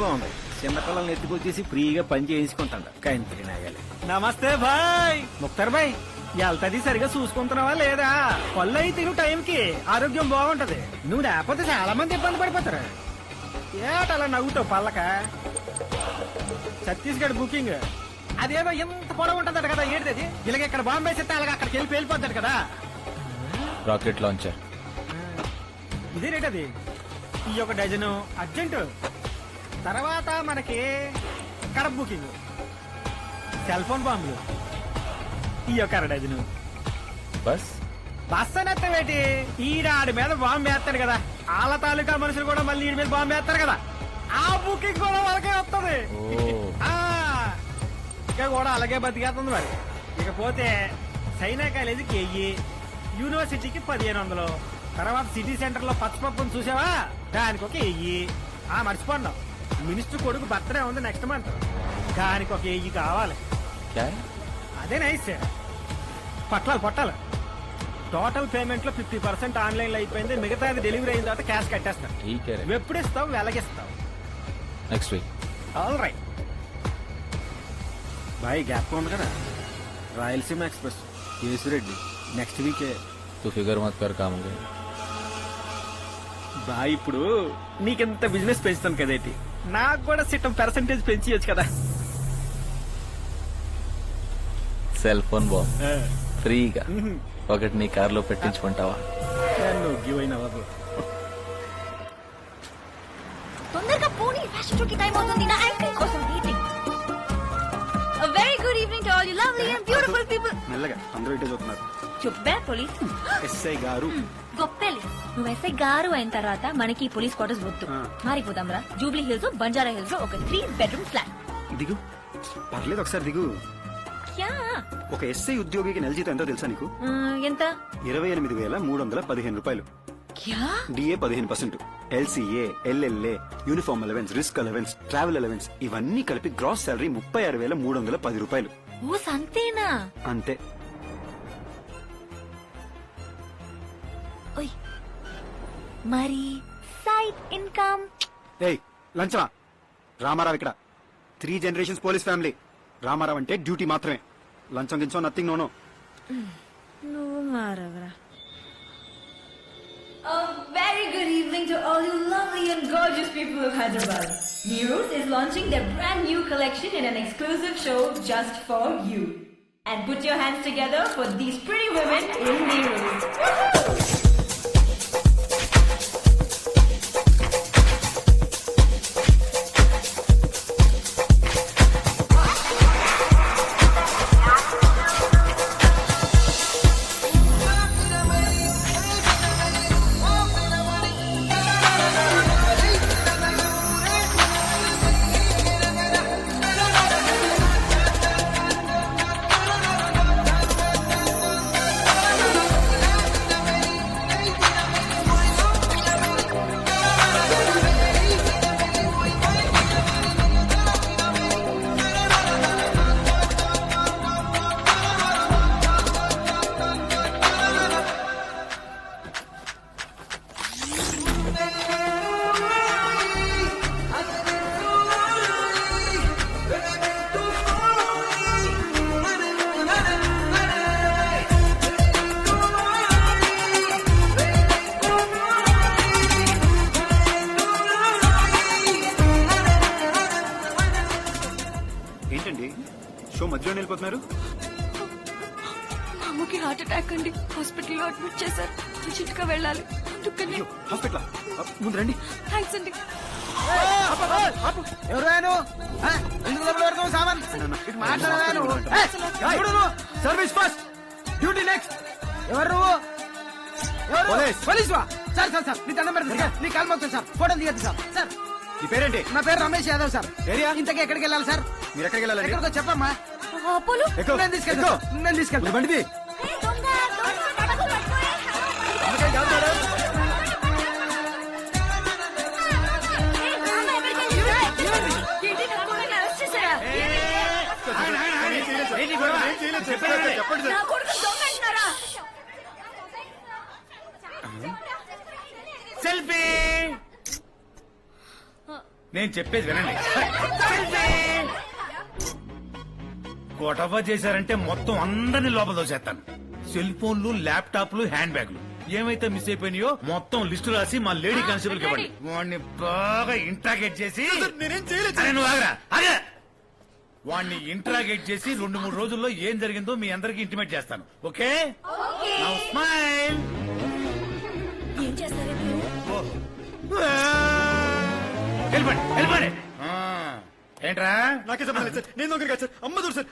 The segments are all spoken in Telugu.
బాగుంది. చిన్నపిల్లల్ని ఎత్తుకొచ్చేసి ఫ్రీగా పని చేయించుకుంటాడు. కంత్రి నాగాలి నమస్తే భాయ్! ముక్తార్ భాయ్ వెళ్తాది సరిగా చూసుకుంటున్నావా లేదా? పళ్ళు అయితే నువ్వు టైంకి. ఆరోగ్యం బాగుంటది. నువ్వు లేకపోతే చాలా మంది ఇబ్బంది పడిపోతారు. ఏటలా నవ్వుతావు పల్లక ఛత్తీస్గఢ్ బుకింగ్. అదేదో ఎంత పొడవు ఉంటదట కదా ఏంటిది ఇలాగ ఇక్కడ బాంబే చెప్తే అలాగ అక్కడికి వెళ్ళి వెళ్ళిపోతాడు కదా. Rocket launcher. ఇదే రేట్ అది ఈ ఒక డజను అర్జెంట్. తర్వాత మనకి కడప బుకింగ్. సెల్ ఫోన్ బాంబులు. ఈ యొక్క అర డజను బస్? బస్ అనేస్తావేటి ఈడ ఆడి మీద బాంబు వేస్తాడు కదా. ఆళ్ళ తాలూకా మనుషులు కూడా మళ్ళీ ఈడి మీద బాంబు వేస్తారు కదా. ఆ బుకింగ్ కూడా వాళ్ళకే వస్తుంది. ఇంకా కూడా అలాగే బతికేస్తుంది మరి. ఇకపోతే చైనా కాలేజీకి వెయ్యి యూనివర్సిటీకి పదిహేను వందలు. తర్వాత సిటీ సెంటర్లో పచ్చపప్పును చూసావా? దానికి ఒక వెయ్యి. ఆ మర్చిపోన్నాం మినిస్టర్ కొడుకు బర్త్డే ఉంది నెక్స్ట్ మంత్ దానికి ఒక వెయ్యి కావాలి క్యా అదే నైస్ పట్టాలి పట్టాలి టోటల్ పేమెంట్ లో ఫిఫ్టీ పర్సెంట్ ఆన్లైన్ లో అయిపోయింది మిగతాది డెలివరీ అయిన తర్వాత క్యాష్ కట్టేస్తాను ఠీక్ హై నువ్వు ఎప్పుడు ఇస్తావు వెలగిస్తావు next week all right bye gap ఉంది కదా రాయలసీమ ఎక్స్ప్రెస్ కేసురెడ్డి నెక్స్ట్ వీకే तू फिगर मत कर काम हो బాయ్ ఇప్పుడు నీకింత బిజినెస్ పెంచుతాను కదేటి నాకు కూడా సిట్టం పర్సంటేజ్ పెంచియచ్చు కదా. Cell phone bomb. ఫ్రీగా ఒకటి నీ కార్లో పెట్టించుకుంటావా? బాబు. తొందరగా పోనీ ఫ్యాషన్ షోకి టైం అవుతుంది. నా కోసం వెయిటింగ్ to all you మెల్లగా అందరూ ఇటే చూస్తున్నారు. చుబ్బే పోలీస్? ఎస్ఐ గారు. గొప్పెలి. నువ్వు ఎస్ఐ గారు అయిన తర్వాత మనకి పోలీస్ క్వార్టర్స్ వద్దు. మారిపోదాం రా. జూబ్లీ హిల్స్ బంజారా హిల్స్ ఒక త్రీ బెడ్రూమ్ ఫ్లాట్ దిగు. పర్లేదు ఒకసారి దిగు. ఒక ఎస్ఐ ఉద్యోగికి నెల జీతం ఎంతో తెలుసా నీకు? ఎంత? ఇరవై ఎనిమిది వేల మూడు వందల పదిహేను రూపాయలు. డిఏ పదిహేను percent. LCA LLA uniform allowance risk allowance travel allowance ఇవన్నీ కలిపి గ్రాస్ సాలరీ ముప్పై ఆరు వేల మూడు వందల పది రూపాయలు. ఓ సంతేనా? అంతే. ఓయ్. మరి సైడ్ ఇన్కమ్? ఏయ్ లంచమా? రామారావు ఇక్కడ. Three generations police family. Ramarao అంటే డ్యూటీ మాత్రమే. లంచం గించం నథింగ్ నోనో. నువ్వు మారవరా. A very good evening to all you lovely and gorgeous people of Hyderabad. Heroes is launching their brand new collection in an exclusive show just for you. And put your hands together for these pretty women in Heroes. Woohoo! వెళ్ళిపోతున్నారు మా అమ్మకి హార్ట్ అటాక్ అండి. హాస్పిటల్లో అడ్మిట్ చేశారు. అర్జెంట్గా వెళ్ళాలి. అందుకని. హాస్పిటల్? ముందు రండి. థ్యాంక్స్ అండి? Service first. Duty next. ఎవరు నువ్వు? ఎవరు? పోలీస్. పోలీస్ వా? సార్ సార్ సార్ నీ దండం పెడతాను సార్. నీ కాలు మొక్కుతాను సార్. ఫోటోలు తీయద్దు సార్. సార్. ఈ పేరేంటి? నా పేరు రమేష్ యాదవ్ సార్. ఏరియా? ఇంతకీ ఎక్కడికి వెళ్ళాలి సార్? మీరు ఎక్కడికి వెళ్ళాలండి? ఎక్కడికో చెప్పమ్మా. ఎక్కు, నేను తీసుకెళ్తా. నేను తీసుకెళ్తా బండిది సెల్ఫీ నేను చెప్పేది వినండి గొడవ చేశారంటే మొత్తం అందరిని లోపల దోసేస్తాను. సెల్ ఫోన్లు ల్యాప్టాప్లు హ్యాండ్ బ్యాగ్లు ఏమైతే మిస్ అయిపోయినాయో మొత్తం లిస్టు రాసి మా లేడీ కానిస్టేబుల్కి ఇవ్వండి. వాడిని బాగా ఇంట్రాగేట్ చేసి నేనేం చేయలేదు అరే నువ్వు ఆగరా, ఆగు. వాడిని ఇంట్రాగేట్ చేసి రెండు మూడు రోజుల్లో ఏం జరిగిందో మీ అందరికి ఇంటిమేట్ చేస్తాను. ఓకే? స్మైల్ ఏం చేస్తారే మీరు వెళ్ళిపోండి వెళ్ళిపోండి. ఏంట్రా? నాకే సంబంధం లేదు సార్. నేను దొంగ కాదు సార్. అమ్మ దూరం సార్.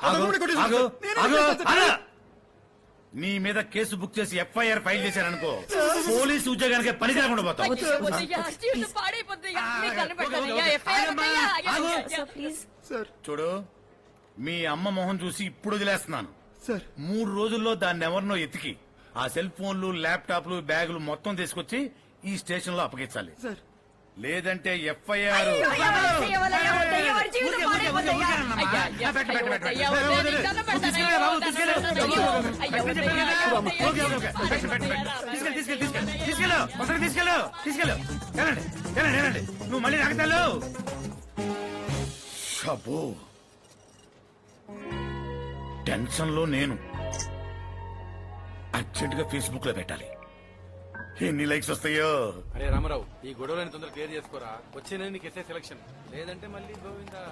నీ మీద కేసు బుక్ చేసి ఎఫ్ఐఆర్ ఫైల్ చేశారనుకో పోలీసు ఉద్యోగానికి సార్ ప్లీజ్ సార్ చూడు మీ అమ్మ మొహం చూసి ఇప్పుడు వదిలేస్తున్నాను. సార్. మూడు రోజుల్లో దాన్ని ఎవరినో ఎతికి ఆ సెల్ ఫోన్లు ల్యాప్టాప్లు బ్యాగులు మొత్తం తీసుకొచ్చి ఈ స్టేషన్లో అప్పగించాలి. సార్. లేదంటే ఎఫ్ఐఆర్. నువ్వు మళ్ళీ నాకుతాలు షబో. టెన్షన్లో నేను అర్జెంట్గా ఫేస్బుక్లో పెట్టాలి. ఎన్ని లైక్స్ వస్తాయో? అరే రామారావు ఈ గొడవలని తొందరగా క్లియర్ చేసుకోరా. వచ్చేనే నీకు ఎస్ఐ సెలక్షన్ లేదంటే మళ్ళీ గోవిందా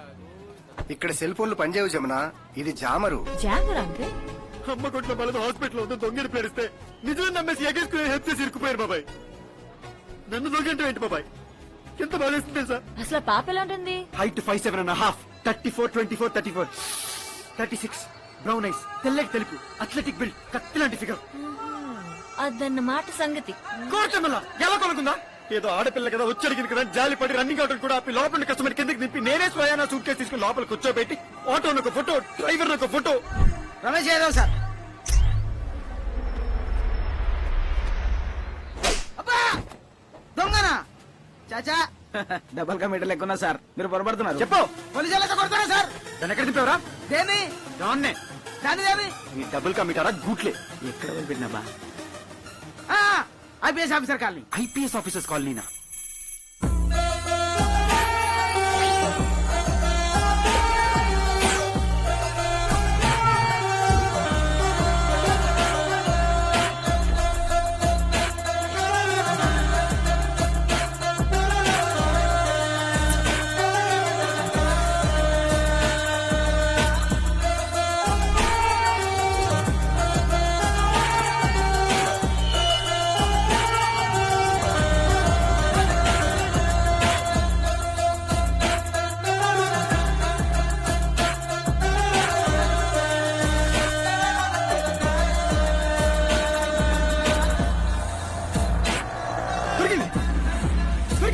ఇక్కడ సెల్ ఫోన్లు పనిచేయవు జమున. ఇది జామరు. జామర్ అంకుల్ అమ్మ కొట్ల బలద హాస్పిటల్ ఉందో దొంగని పేరిస్తే నిజం నమ్మేసి ఎగేసుకుని హెల్ప్ చేసి ఇరుక్కుపోయారు బాబాయ్. నన్ను దొంగంటే ఏంటి బాబాయ్? ఎంత బాధేస్తుంది తెలుసా? అసలు ఆ పాప ఎలా ఉంటుంది height five seven and half thirty four twenty four thirty four thirty six brown eyes తెల్లకి తెలుపు అథ్లెటిక్ బిల్డ్ కత్తి లాంటి ఫిగర్ అదన్నమాట సంగతి. కోర్చమల్ల ఎలా కొనుక్కుందా? ఏదో ఆడపిల్ల కదా వచ్చి అడిగింది కదా జాలి పడి రన్నింగ్ ఆటో కూడా ఆపి లోపల కస్టమర్ కిందకి దింపి నేనే స్వయానా సూట్ కేసు తీసుకుని లోపల కూర్చోబెట్టి ఆటో ఒక ఫోటో డ్రైవర్ ఒక ఫోటో రమేష్ యాదవ్ సార్. అబ్బా! దొంగనా? చాచా. డబల్ కా మీటర్ లెక్కున్నా సార్. మీరు పొరపడుతున్నారు. చెప్పు. పోలీసు వాళ్ళతో కొడతారా సార్? దాన్ని ఎక్కడ దింపావరా? దేని దాన్నే. దాని దేని ఈ డబుల్ కమిటారా గూట్లే. ఎక్కడ వదిలిపెట్టినాబా IPS officer colony IPS officers కాలనీనా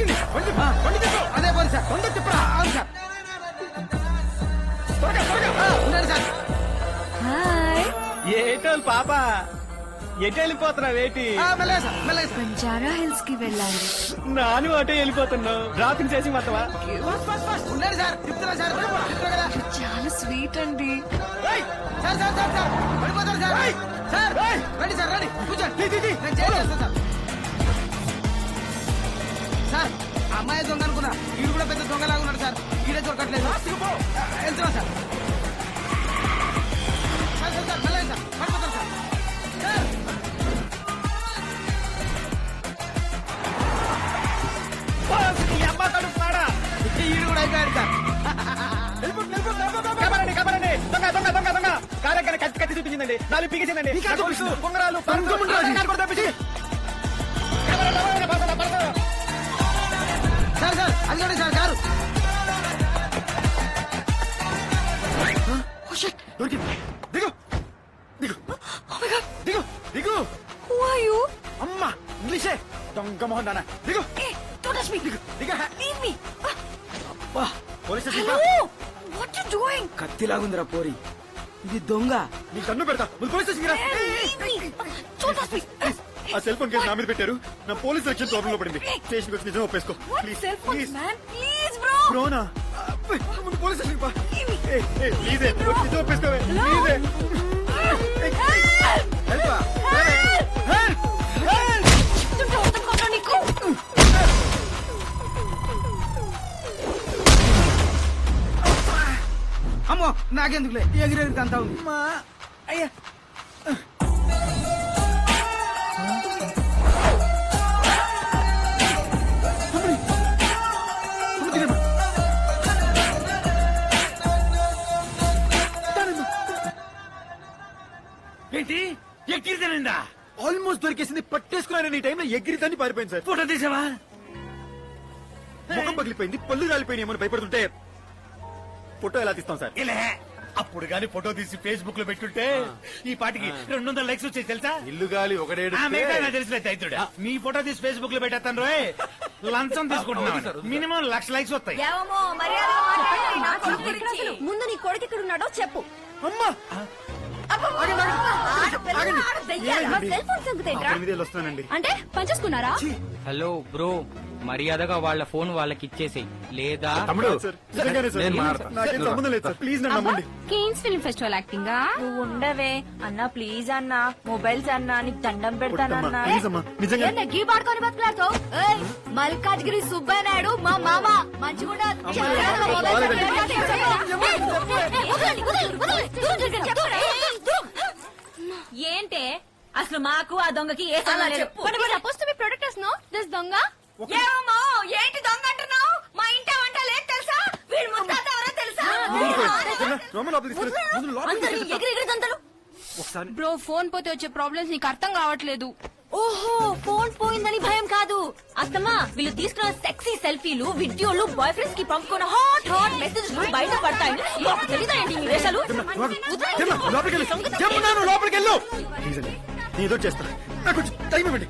అదే పోలీస్ సార్ తొందర చెప్పరా. అవును సార్. త్వరగా త్వరగా ఉండండి సార్. హాయ్. ఏటోలు పాప? ఎటు వెళ్ళిపోతున్నావు ఏంటి? మెల్లగా సార్ మెల్లగా సార్. బంజారా హిల్స్కి వెళ్ళాలి. నాను అటే వెళ్ళిపోతున్నావు. డ్రాపింగ్ చేసి మొత్తవా ఫాస్ట్ ఫాస్ట్ ఫాస్ట్. ఉండండి సార్ చెప్తున్నా సార్. చెప్తున్నా కదా చాలా స్వీట్ అండి. Sir sir sir sir. పడిపోతారు సార్. సార్ రండి సార్ రండి. కూర్చోండి. నేను చేస్తాను సార్. అమ్మాయి దొంగ అనుకున్నా. వీడు కూడా పెద్ద దొంగలాగా ఉన్నాడు సార్. ఈడే దొరకట్లేదు. వెళ్తున్నా సార్. కత్తి చూపించిందండి. నాలుగు పీకేసిందండి. గొలుసు, ఉంగరాలు సార్ సార్ అది చూడండి సార్ కారు దొరికింది. దిగు. దిగు. దిగు. దిగు. హూ ఆర్ యు అమ్మా ఇంగ్లీషే. దొంగ మొహన్ దానా దిగు. ఏ డోంట్ టచ్ మీ దిగు. లీవ్ మీ అబ్బా పోలీస్ స్టేషన్ రా. వాట్ యు డూయింగ్ కత్తిలాగుందిరా పోరి. ఇది దొంగ. నీ కన్ను పెడతా. ముందు పోలీస్ స్టేషన్ రా. ఆ సెల్ ఫోన్ కేసు నా మీద పెట్టారు. నా పోలీస్ రక్షణ ప్రాబ్లం లో పడింది. స్టేషన్ వచ్చి నిజం ఒప్పేసుకో. ప్లీజ్ ప్లీజ్ బ్రోనా ముందు పోలీస్ స్టేషన్ పా. ప్లీజ్ నిజం ఒప్పేసుకోవే ప్లీజ్ హెల్ప్ అమ్మో నాకెందుకులే? ఎగిరెగురుతంతా ఉంది. అయ్యా. పట్టేసుకున్నారని ఈ టైంలో ఎగిరి దాన్ని పారిపోయింది సార్. ఫోటో తీసావా? ముఖం పగిలిపోయింది పళ్ళు రాలిపోయింది ఏమని భయపడుతుంటే ఫోటో ఎలా తీస్తాం సార్? ఇలా. అప్పుడు గాని ఫోటో తీసి ఫేస్బుక్లో పెట్టుంటే ఈ పాటికి రెండు వందల లైక్స్ వచ్చాయి తెలుసా? ఇల్లు గాలి ఒకడేడు ఆ, మిగతా నాకు తెలిసిన దైత్యుడా మీ ఫోటో తీసి ఫేస్బుక్లో పెట్టేస్తాను రోయ్. లంచం తీసుకుంటున్నాను మినిమం లక్ష లైక్స్ వస్తాయి. ఏమో. ముందు నీ కొడుకు ఇక్కడ ఉన్నాడో చెప్పు. అమ్మా! వస్తానండి అంటే పంచేసుకున్నారా హలో బ్రో మర్యాదగా వాళ్ళ ఫోన్ వాళ్ళకి ఇచ్చేసేయ్ లేదా తమ్ముడు సార్ నిజంగానే సార్ నేను మాడతా. నాకేం సంబంధం లేదు సార్ ప్లీజ్ నన్ను నమ్మండి కేన్స్ ఫిల్మ్ ఫెస్టివల్ యాక్టింగా నువ్వు ఉండవే అన్నా ప్లీజ్ అన్నా మొబైల్స్ అన్నా నీకు దండం కొట్టమ్మా, ప్లీజ్ అమ్మా నిజంగా గీ పాడుకొని బతుకులాడుతావు ఏయ్, మల్కాజ్గిరి సుబ్బయ్య నాయుడు మా మామ మంచిగుండా చెప్పాడు, మొబైల్ చెప్పాడు. వదలండి, వదలండి, వదలండి. దూరం జరగండి, చెప్తారా? దూరం. ఏంటే? అసలు మాకు ఆ దొంగకి ఏ సంబంధం లేదు. పడు, పడు. Suppose to be protectors no this దొంగ. ఏమమ్మో, ఏంటి దొంగ అంటున్నావు? మా ఇంటి వంట లేదు తెలుసా? వీడు ముత్తాత ఎవరో తెలుసా? రోమ లోపలికి తీసుకెళ్ళి. ముందు లోపలికి అందరూ తీసుకెళ్ళి. ఎగిరి ఎగిరి దంతలు. ఒకసారి. బ్రో ఫోన్ పోతే వచ్చే ప్రాబ్లమ్స్ నీకు అర్థం కావట్లేదు. ఓహో ఫోన్ పోయిందని భయం కాదు. అత్తమ్మా వీళ్ళు తీసుకున్న సెక్సీ సెల్ఫీలు వీడియోలు బాయ్ ఫ్రెండ్స్కి పంపుకున్న హాట్ హాట్ మెసేజ్ బయట పడతాయి మాకు తెలియదండి మీ వేషాలు. జమ్మ, లోపలికి వెళ్ళు జమ్మ, నాన్న, లోపలికి వెళ్ళు ప్లీజ్ అండి నేను ఏదో చేస్తా నాకు టైం ఇవ్వండి!